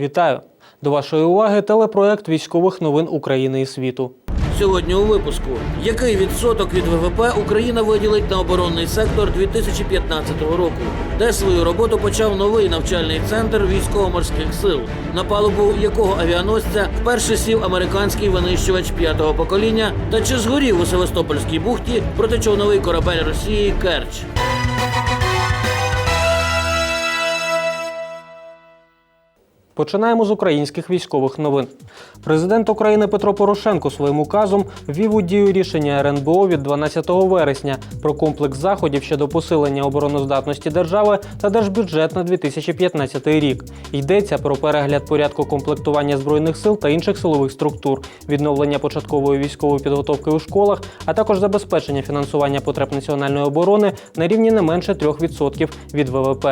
Вітаю! До вашої уваги телепроект військових новин України і світу. Сьогодні у випуску. Який відсоток від ВВП Україна виділить на оборонний сектор 2015 року? Де свою роботу почав новий навчальний центр військово-морських сил, на палубу якого авіаносця вперше сів американський винищувач п'ятого покоління, та чи згорів у Севастопольській бухті протичовновий корабель Росії Керч? Починаємо з українських військових новин. Президент України Петро Порошенко своїм указом ввів у дію рішення РНБО від 12 вересня про комплекс заходів щодо посилення обороноздатності держави та держбюджет на 2015 рік. Йдеться про перегляд порядку комплектування збройних сил та інших силових структур, відновлення початкової військової підготовки у школах, а також забезпечення фінансування потреб національної оборони на рівні не менше 3% від ВВП.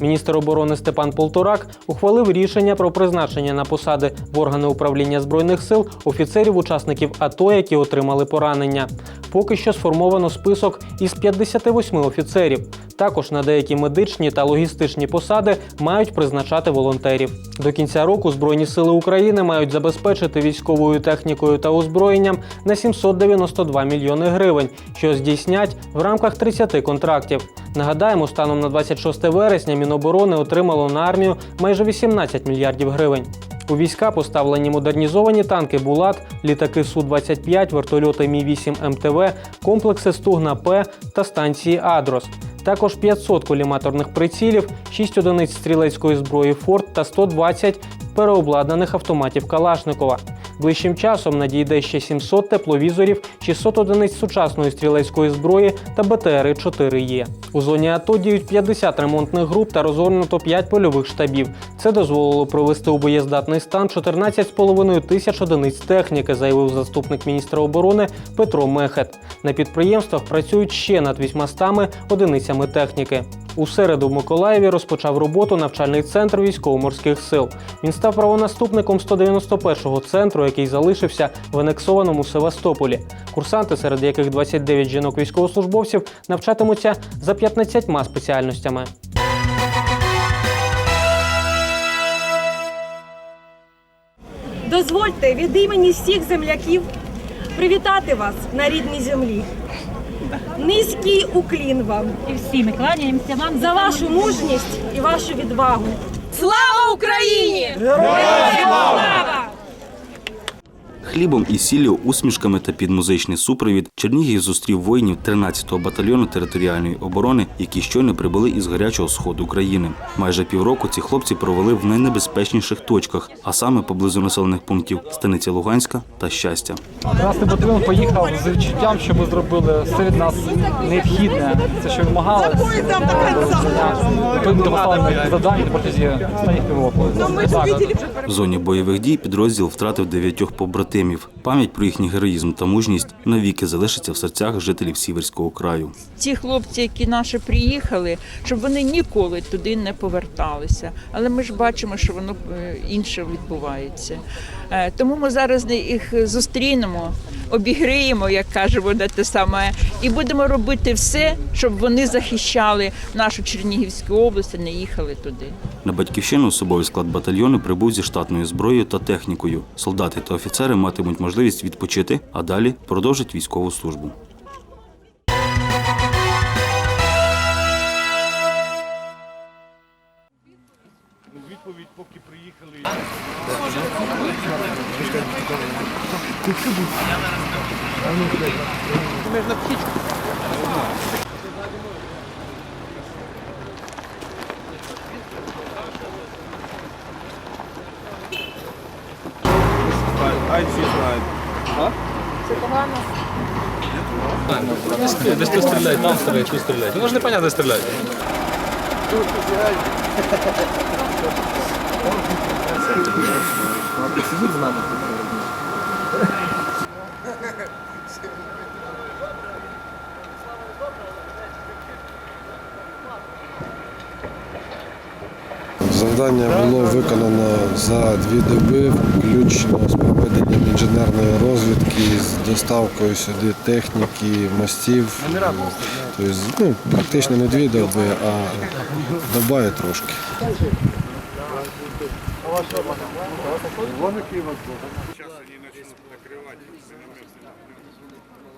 Міністр оборони Степан Полторак ухвалив рішення про призначення на посади в органи управління збройних сил офіцерів-учасників АТО, які отримали поранення. Поки що сформовано список із 58 офіцерів. Також на деякі медичні та логістичні посади мають призначати волонтерів. До кінця року Збройні сили України мають забезпечити військовою технікою та озброєнням на 792 мільйони гривень, що здійснять в рамках 30 контрактів. Нагадаємо, станом на 26 вересня Міноборони отримало на армію майже 18 мільярдів гривень. У війська поставлені модернізовані танки Булат, літаки Су-25, вертольоти Мі-8 МТВ, комплекси Стугна П та станції Адрос. Також 500 коліматорних прицілів, 6 одиниць стрілецької зброї Форт та 120 переобладнаних автоматів Калашникова. Ближчим часом надійде ще 700 тепловізорів, 600 одиниць сучасної стрілецької зброї та БТРи 4 є. У зоні АТО діють 50 ремонтних груп та розгорнуто 5 польових штабів. Це дозволило провести у боєздатний стан 14,5 тисяч одиниць техніки, заявив заступник міністра оборони Петро Мехет. На підприємствах працюють ще над 800 одиницями техніки. У середу в Миколаєві розпочав роботу навчальний центр військово-морських сил. Він став правонаступником 191-го центру, який залишився в анексованому Севастополі. Курсанти, серед яких 29 жінок військовослужбовців, навчатимуться за 15 спеціальностями. Дозвольте від імені всіх земляків привітати вас на рідній землі. Низький уклін вам І всі ми кланяємося вам за вашу мужність і вашу відвагу. Слава Україні! Слава! Хлібом і сіллю, усмішками та під музичний супровід Чернігів зустрів воїнів 13-го батальйону територіальної оборони, які щойно прибули із гарячого сходу України. Майже півроку ці хлопці провели в найнебезпечніших точках, а саме поблизу населених пунктів Станиця Луганська та Щастя. Красний батальйон поїхав з відчуттям, що ми зробили все від нас необхідне. Це що вимагали. Завдання протязі останніх півроку. В зоні бойових дій підрозділ втратив дев'ятьох побратимів. Пам'ять про їхній героїзм та мужність навіки залишиться в серцях жителів Сіверського краю. Ці хлопці, які наші приїхали, щоб вони ніколи туди не поверталися. Але ми ж бачимо, що воно е, інше відбувається. Е, Тому ми зараз їх зустрінемо, обігріємо, як каже вона те саме, і будемо робити все, щоб вони захищали нашу Чернігівську область, і не їхали туди. На батьківщину особовий склад батальйону прибув зі штатною зброєю та технікою. Солдати та офіцери матимуть можливість відпочити, а далі продовжать військову службу. Стріляють, там стріляй, тут стріляй. Ну ж непонятно, де стріляють. Завдання було виконано за дві доби, включно з проведенням інженерної розвідки, з доставкою сюди техніки, мостів. Тобто, ну, практично не дві доби, а доба і трошки.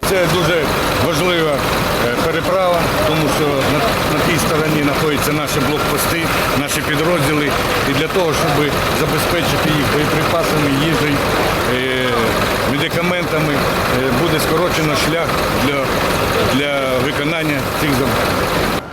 Це дуже важлива е, переправа, тому що на стороні знаходяться наші блокпости, наші підрозділи. І для того, щоб забезпечити їх боєприпасами, їжею, е, медикаментами, е, буде скорочено шлях для, для виконання цих завдань.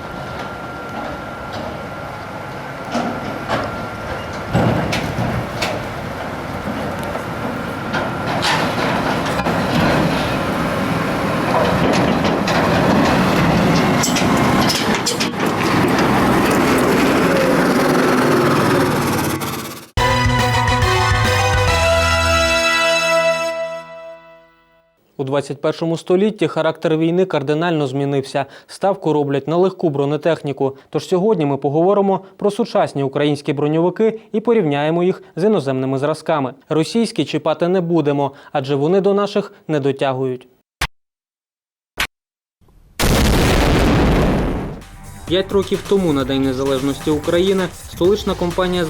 21 столітті характер війни кардинально змінився. Ставку роблять на легку бронетехніку. Тож сьогодні ми поговоримо про сучасні українські броньовики і порівняємо їх з іноземними зразками. Російські чіпати не будемо, адже вони до наших не дотягують. П'ять років тому на День Незалежності України столична компанія з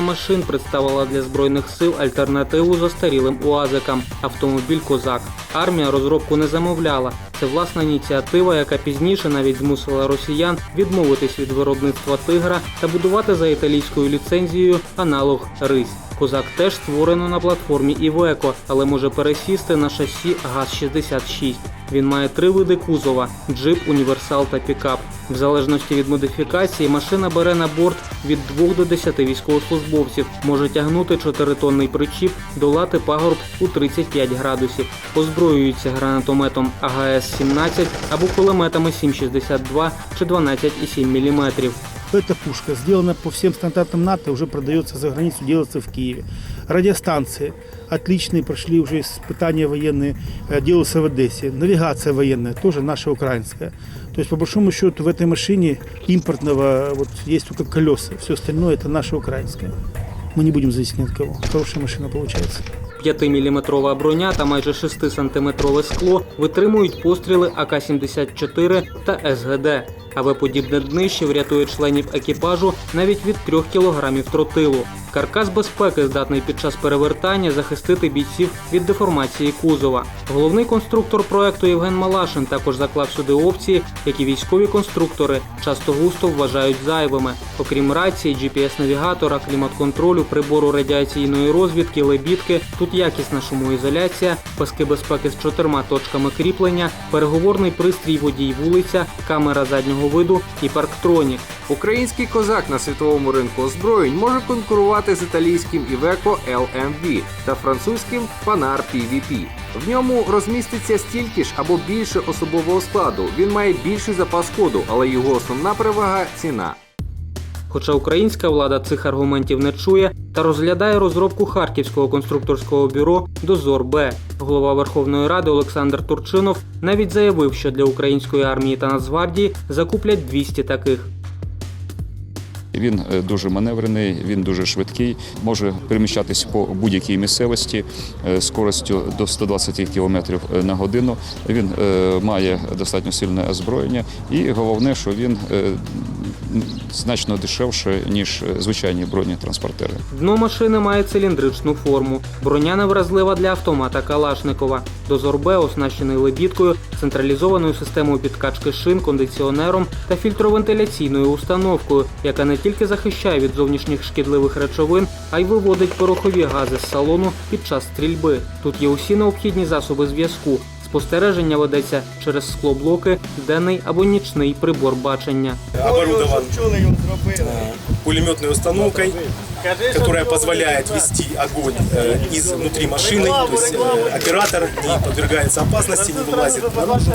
машин представила для збройних сил альтернативу застарілим уазикам автомобіль Козак. Армія розробку не замовляла. Це власна ініціатива, яка пізніше навіть змусила росіян відмовитись від виробництва тигра та будувати за італійською ліцензією аналог Рись. Козак теж створено на платформі Івеко, але може пересісти на шасі ГАЗ-66. Він має три види кузова: джип, універсал та пікап. В залежності від модифікації машина бере на борт від 2 до 10 військовослужбовців, може тягнути 4-тонний причіп, долати пагорб у 35 градусів. Озброюється гранатометом АГС-17 або кулеметами 7,62 чи 12,7 мм. Эта пушка сделана по всем стандартам НАТО, уже продается за границу, делается в Киеве. Радиостанции отличные, прошли уже испытания военные, э, делаются в Одессе. Навигация военная, тоже наша украинская. То есть, по большому счету, в этой машине импортного вот, есть только колеса. Все остальное это наше украинское. Мы не будем зависеть ни от кого. Хорошая машина получается. 5-мм броня та майже 6-сантиметрове скло витримують постріли АК-74 та СГД. АВ-подібне днище врятує членів екіпажу навіть від 3 кг тротилу. Каркас безпеки здатний під час перевертання захистити бійців від деформації кузова. Головний конструктор проекту Євген Малашин також заклав сюди опції, які військові конструктори часто густо вважають зайвими. Окрім рації, GPS-навігатора, клімат-контролю, прибору радіаційної розвідки, лебідки, тут якісна шумоізоляція, паски безпеки з чотирма точками кріплення, переговорний пристрій водій вулиця, камера заднього виду і парктронік. Український козак на світовому ринку озброєнь може конкурувати з італійським Iveco LMV та французьким Panhard PVP. В ньому розміститься стільки ж або більше особового складу. Він має більший запас ходу, але його основна перевага ціна. Хоча українська влада цих аргументів не чує та розглядає розробку харківського конструкторського бюро Дозор Б. Голова Верховної Ради Олександр Турчинов навіть заявив, що для української армії та Нацгвардії закуплять 200 таких. Він е, дуже маневрений, він дуже швидкий, може переміщатись по будь-якій місцевості е, скоростю до 120 км на годину. Він е, має достатньо сильне озброєння, і головне, що він е, значно дешевше ніж звичайні бронетранспортери. Дно машини має циліндричну форму. Броня невразлива для автомата Калашникова. Дозор Б оснащений лебідкою, централізованою системою підкачки шин, кондиціонером та фільтровентиляційною установкою, яка не тільки захищає від зовнішніх шкідливих речовин, а й виводить порохові гази з салону під час стрільби. Тут є усі необхідні засоби зв'язку. Спостереження ведеться через склоблоки, денний або нічний прибор бачення. оборудован пулеметной установкой, которая позволяет вести огонь э, из внутри машины, то есть э, оператор не подвергается опасности, не вылазит наружу,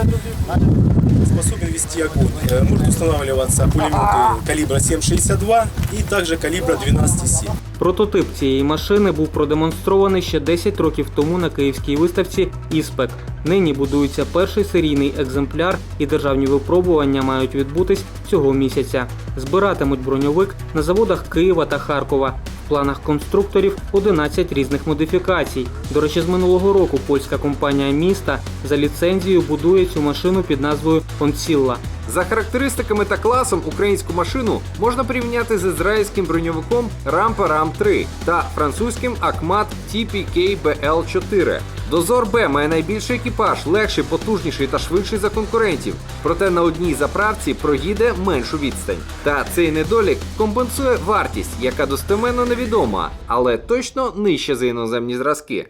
способен вести огонь. Э, Может устанавливаться пулеметы калибра 7,62 и также калибра 12,7. Прототип цієї машини був продемонстрований ще 10 років тому на київській виставці «Іспек». Нині будується перший серійний екземпляр, і державні випробування мають відбутись цього місяця. Збиратимуть броньовик на заводах Києва та Харкова. Планах конструкторів 11 різних модифікацій. До речі, з минулого року польська компанія міста за ліцензією будує цю машину під назвою Онсілла. За характеристиками та класом українську машину можна порівняти з ізраїльським броньовиком Рампа Рам 3 та французьким Акмат TPK BL4. Дозор Б має найбільший екіпаж, легший, потужніший та швидший за конкурентів. Проте на одній заправці проїде меншу відстань. Та цей недолік компенсує вартість, яка достеменно невідома, але точно нижча за іноземні зразки.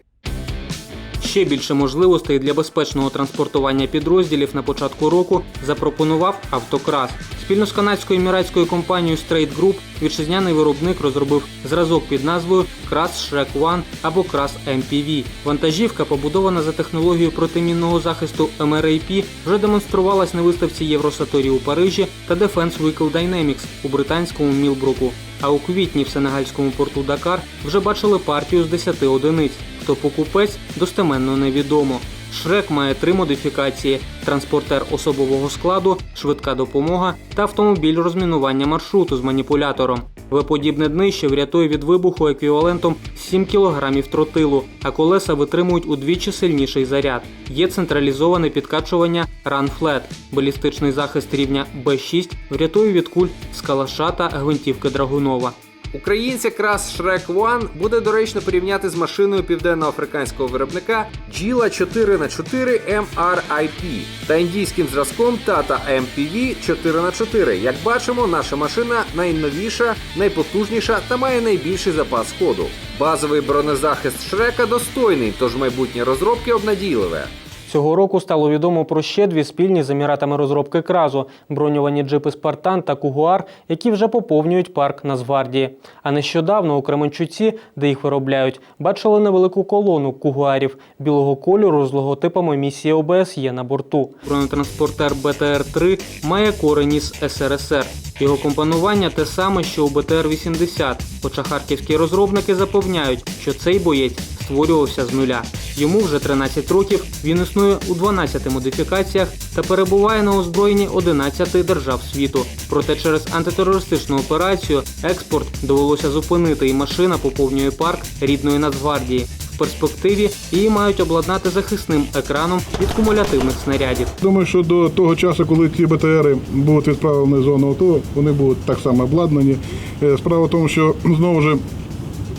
Ще більше можливостей для безпечного транспортування підрозділів на початку року запропонував Автокрас. Спільно з канадською еміратською компанією Straight Group вітчизняний виробник розробив зразок під назвою Крас Shrek One або Крас MPV. Вантажівка, побудована за технологією протимінного захисту MRAP, вже демонструвалась на виставці Євросаторі у Парижі та Defense Vehicle Dynamics у британському Мілбруку. А у квітні в сенегальському порту Дакар вже бачили партію з 10 одиниць. Хто покупець достеменно невідомо. Шрек має три модифікації: транспортер особового складу, швидка допомога та автомобіль розмінування маршруту з маніпулятором. Веподібне днище врятує від вибуху еквівалентом 7 кг тротилу, а колеса витримують удвічі сильніший заряд. Є централізоване підкачування Run Flat. Балістичний захист рівня B6 врятує від куль з калаша та гвинтівки Драгунова. Українця крас Shrek One буде доречно порівняти з машиною південноафриканського виробника Gila 4х4 MRIP та індійським зразком Tata MPV 4х4. Як бачимо, наша машина найновіша, найпотужніша та має найбільший запас ходу. Базовий бронезахист Шрека достойний, тож майбутнє розробки обнадійливе. Цього року стало відомо про ще дві спільні з еміратами розробки кразу броньовані джипи Спартан та Кугуар, які вже поповнюють парк Нацгвардії. А нещодавно у Кременчуці, де їх виробляють, бачили невелику колону кугуарів білого кольору з логотипами місії ОБСЄ на борту. Бронетранспортер БТР-3 має корені з СРСР. Його компонування те саме, що у БТР-80, хоча харківські розробники запевняють, що цей боєць створювався з нуля. Йому вже 13 років, він існує у 12 модифікаціях та перебуває на озброєнні 11 держав світу. Проте через антитерористичну операцію експорт довелося зупинити, і машина поповнює парк рідної Нацгвардії. В перспективі її мають обладнати захисним екраном від кумулятивних снарядів. Думаю, що до того часу, коли ці БТРи будуть відправлені в зону АТО, вони будуть так само обладнані. Е, Справа в тому, що знову ж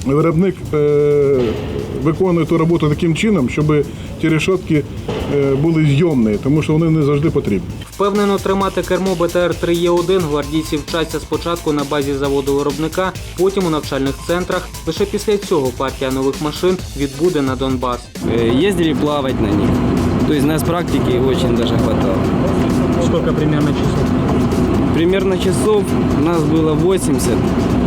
виробник е, виконує ту роботу таким чином, щоб ті решетки е, були зйомні, тому що вони не завжди потрібні. Впевнено тримати кермо БТР-3Е1 гвардійці вчаться спочатку на базі заводу виробника, потім у навчальних центрах. Лише після цього партія нових машин відбуде на Донбас. Ездили плавать на них. То есть нас практики очень даже хватало. Сколько примерно часов? Примерно часов у нас было 80.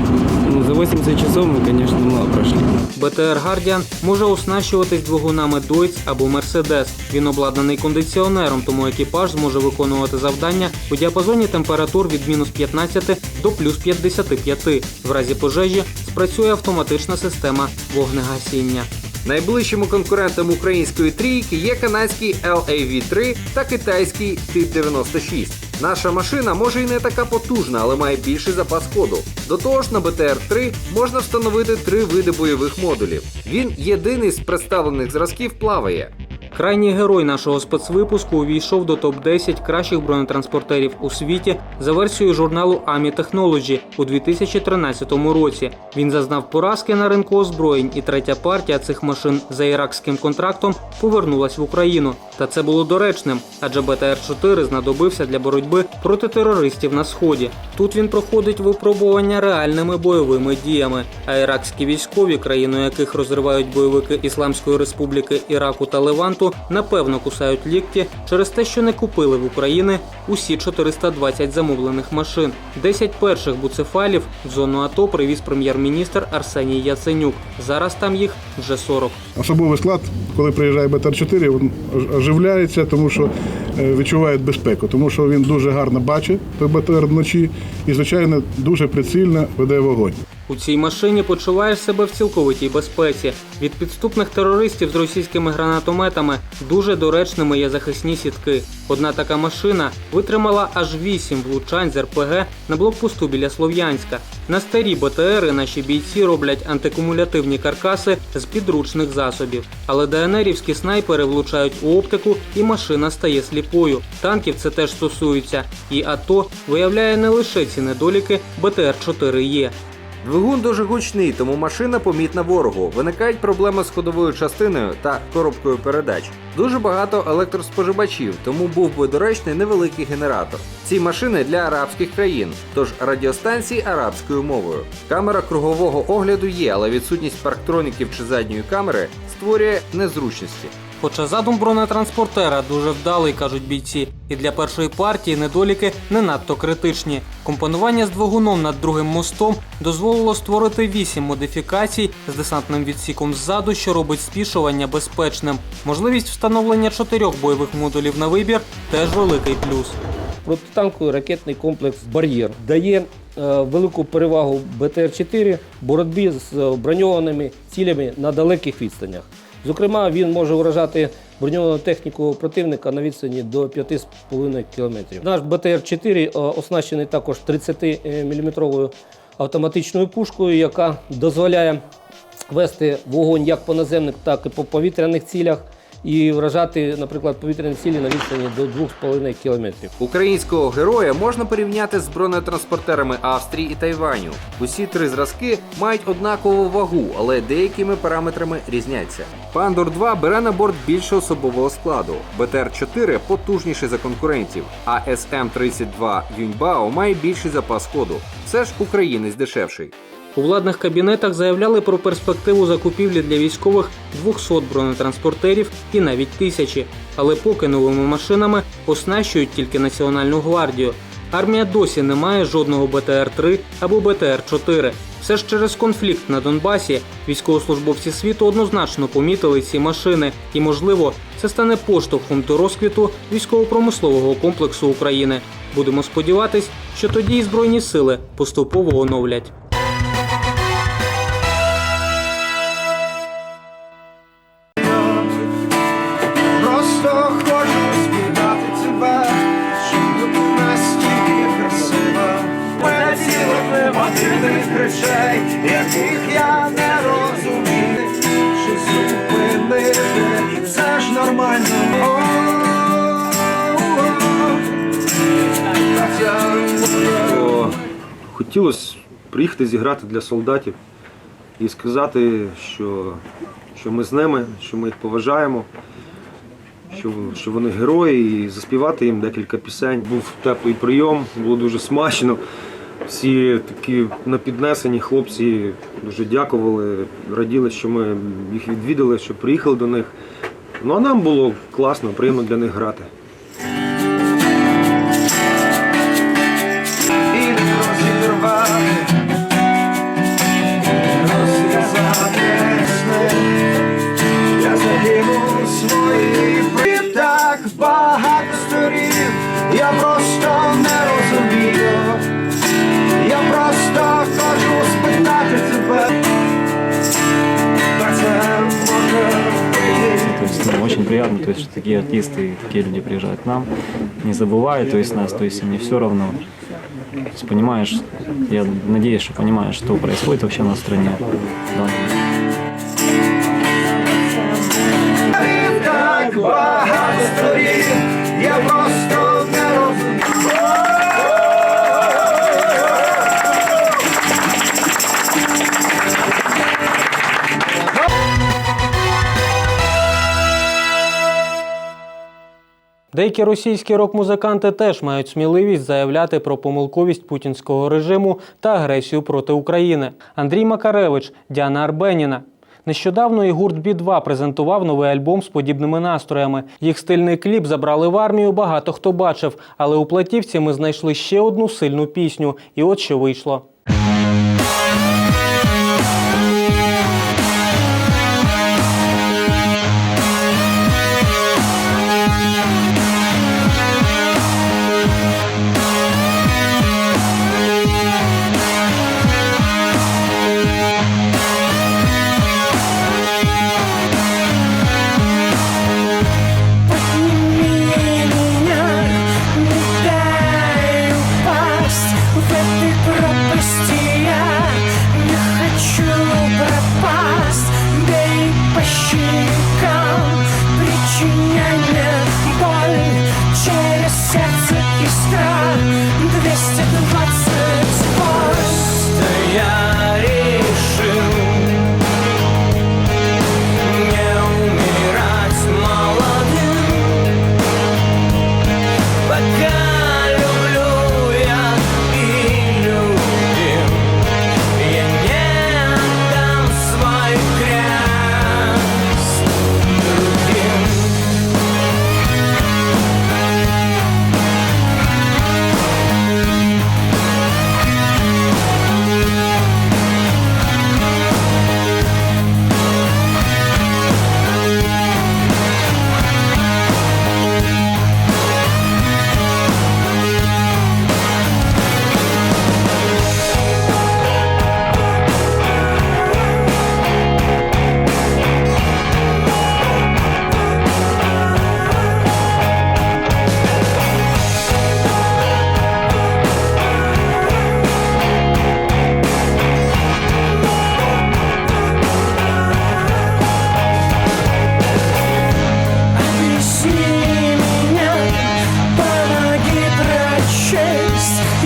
За 80 часов мы, конечно, мало прошли. БТР Гардіан може оснащуватись двигунами Deutz або Mercedes. Він обладнаний кондиціонером, тому екіпаж зможе виконувати завдання у діапазоні температур від мінус 15 до плюс 55. В разі пожежі спрацює автоматична система вогнегасіння. Найближчими конкурентами української трійки є канадський LAV3 та китайський ТИП-96. Наша машина може і не така потужна, але має більший запас ходу. До того ж, на БТР-3 можна встановити три види бойових модулів. Він єдиний з представлених зразків плаває. Крайній герой нашого спецвипуску увійшов до топ-10 кращих бронетранспортерів у світі за версією журналу AMI Technology у 2013 році. Він зазнав поразки на ринку озброєнь, і третя партія цих машин за іракським контрактом повернулась в Україну. Та це було доречним, адже БТР-4 знадобився для боротьби проти терористів на сході. Тут він проходить випробування реальними бойовими діями. А іракські військові, країною яких розривають бойовики Ісламської Республіки Іраку та Леванту, напевно кусають лікті через те, що не купили в Україні усі 420 замовлених машин. 10 перших буцефалів в зону АТО привіз прем'єр-міністр Арсеній Яценюк. Зараз там їх вже 40. Особовий склад, коли приїжджає БТР-4, він оживляється, тому що е, відчуває безпеку, тому що він дуже гарно бачить той БТР вночі і, звичайно, дуже прицільно веде вогонь. У цій машині почуваєш себе в цілковитій безпеці. Від підступних терористів з російськими гранатометами дуже доречними є захисні сітки. Одна така машина витримала аж 8 влучань з РПГ на блокпосту біля Слов'янська. На старі БТРи наші бійці роблять антикумулятивні каркаси з підручних засобів. Але ДНРівські снайпери влучають у оптику, і машина стає сліпою. Танків це теж стосується. І АТО виявляє не лише ці недоліки БТР-4Е. Двигун дуже гучний, тому машина помітна ворогу. Виникають проблеми з ходовою частиною та коробкою передач. Дуже багато електроспоживачів, тому був би доречний невеликий генератор. Ці машини для арабських країн, тож радіостанції арабською мовою. Камера кругового огляду є, але відсутність парктроніків чи задньої камери створює незручності. Хоча задум бронетранспортера дуже вдалий, кажуть бійці, і для першої партії недоліки не надто критичні. Компонування з двигуном над другим мостом дозволило створити вісім модифікацій з десантним відсіком ззаду, що робить спішування безпечним. Можливість встановлення чотирьох бойових модулів на вибір теж великий плюс. Протитанковий ракетний комплекс Бар'єр дає е, велику перевагу БТР-4 боротьбі з е, броньованими цілями на далеких відстанях. Зокрема, він може вражати броньовану техніку противника на відстані до 5,5 км. Наш БТР-4 е, оснащений також 30-мм автоматичною пушкою, яка дозволяє вести вогонь як по наземних, так і по повітряних цілях. І вражати, наприклад, повітряні цілі на відстані до 2,5 кілометрів. Українського героя можна порівняти з бронетранспортерами Австрії і Тайваню. Усі три зразки мають однакову вагу, але деякими параметрами різняться. Пандор 2 бере на борт більше особового складу. БТР-4 потужніший за конкурентів, а СМ-32 Юньбао має більший запас ходу. Все ж українець дешевший. У владних кабінетах заявляли про перспективу закупівлі для військових 200 бронетранспортерів і навіть тисячі. Але поки новими машинами оснащують тільки Національну гвардію. Армія досі не має жодного БТР-3 або БТР-4. Все ж через конфлікт на Донбасі військовослужбовці світу однозначно помітили ці машини, і, можливо, це стане поштовхом до розквіту військово-промислового комплексу України. Будемо сподіватись, що тоді і збройні сили поступово оновлять. Речей, яких я не розумію, чи зупинити, це ж нормально. хотілося приїхати зіграти для солдатів і сказати, що, що ми з ними, що ми їх поважаємо, що, що вони герої, і заспівати їм декілька пісень. Був теплий прийом, було дуже смачно. Всі такі напіднесені хлопці дуже дякували, раділи, що ми їх відвідали, що приїхали до них. Ну а нам було класно, приємно для них грати. Такие артисты, такие люди приезжают к нам, не забывают то есть, нас, то есть не все равно. Понимаешь, я надеюсь, что понимаешь, что происходит вообще на стране. Да. Деякі російські рок-музиканти теж мають сміливість заявляти про помилковість путінського режиму та агресію проти України. Андрій Макаревич, Діана Арбеніна. Нещодавно і гурт Бі-2 презентував новий альбом з подібними настроями. Їх стильний кліп забрали в армію, багато хто бачив. Але у платівці ми знайшли ще одну сильну пісню. І от що вийшло.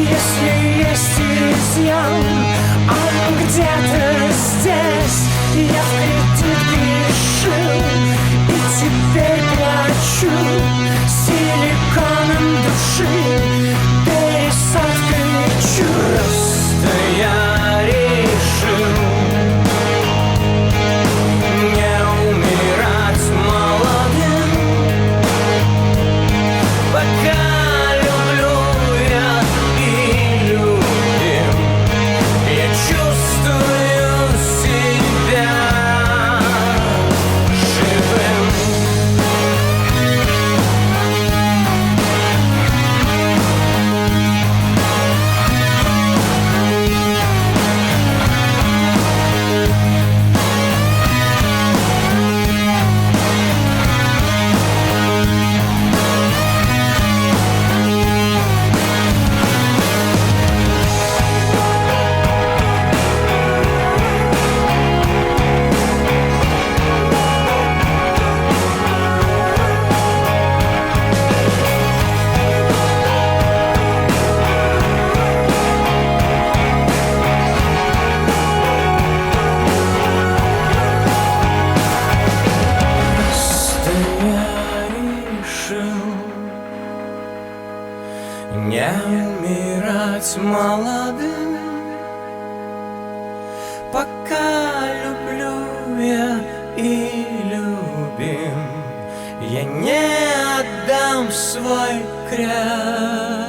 если есть изъян Он где-то здесь, я в Я не отдам свой крест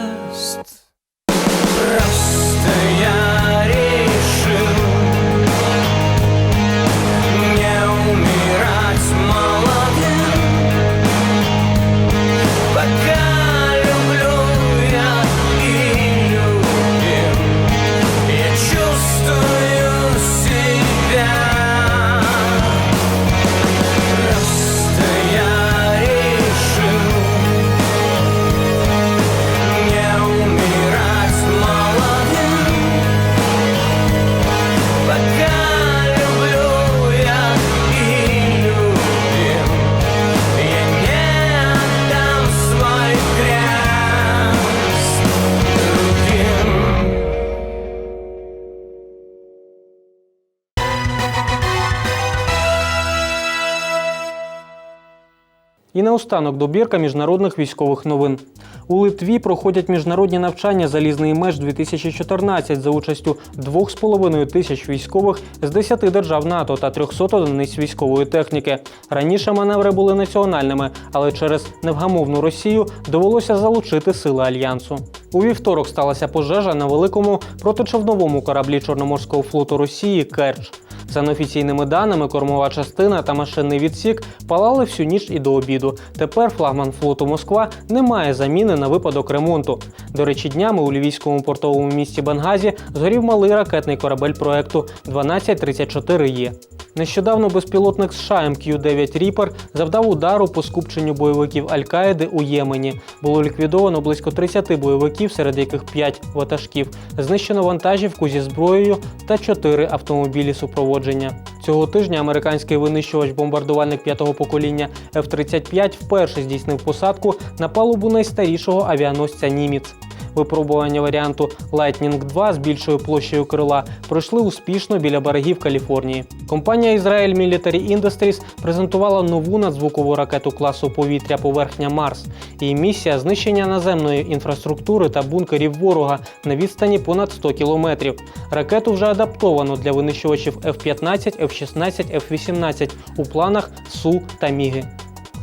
І наостанок добірка міжнародних військових новин. У Литві проходять міжнародні навчання Залізний меч 2014 за участю 2,5 тисяч військових з 10 держав НАТО та 300 одиниць військової техніки. Раніше маневри були національними, але через невгамовну Росію довелося залучити сили альянсу. У вівторок сталася пожежа на великому протичовновому кораблі Чорноморського флоту Росії Керч. За неофіційними даними, кормова частина та машинний відсік палали всю ніч і до обіду. Тепер флагман флоту Москва не має заміни на випадок ремонту. До речі, днями у львівському портовому місті Бенгазі згорів малий ракетний корабель проекту 1234 є. Нещодавно безпілотник США МК-9 Ріпер завдав удару по скупченню бойовиків Аль-Каїди у Ємені. Було ліквідовано близько 30 бойовиків, серед яких 5 ватажків. Знищено вантажівку зі зброєю та 4 автомобілі супроводження. Цього тижня американський винищувач-бомбардувальник п'ятого покоління F-35 вперше здійснив посадку на палубу найстарішого авіаносця Німіц. Випробування варіанту Lightning 2 з більшою площею крила пройшли успішно біля берегів Каліфорнії. Компанія Israel Military Industries презентувала нову надзвукову ракету класу повітря поверхня Марс. Її місія знищення наземної інфраструктури та бункерів ворога на відстані понад 100 кілометрів. Ракету вже адаптовано для винищувачів F-15, F-16, F-18 у планах Су та Міги.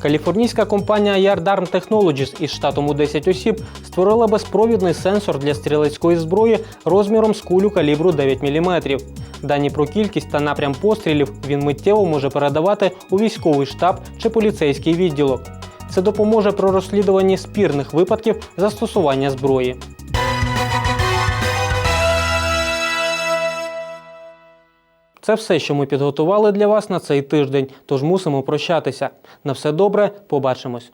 Каліфорнійська компанія Yardarm Technologies із штатом у 10 осіб створила безпровідний сенсор для стрілецької зброї розміром з кулю калібру 9 мм. Дані про кількість та напрям пострілів він миттєво може передавати у військовий штаб чи поліцейський відділок. Це допоможе при розслідуванні спірних випадків застосування зброї. Це все, що ми підготували для вас на цей тиждень, тож мусимо прощатися. На все добре, побачимось.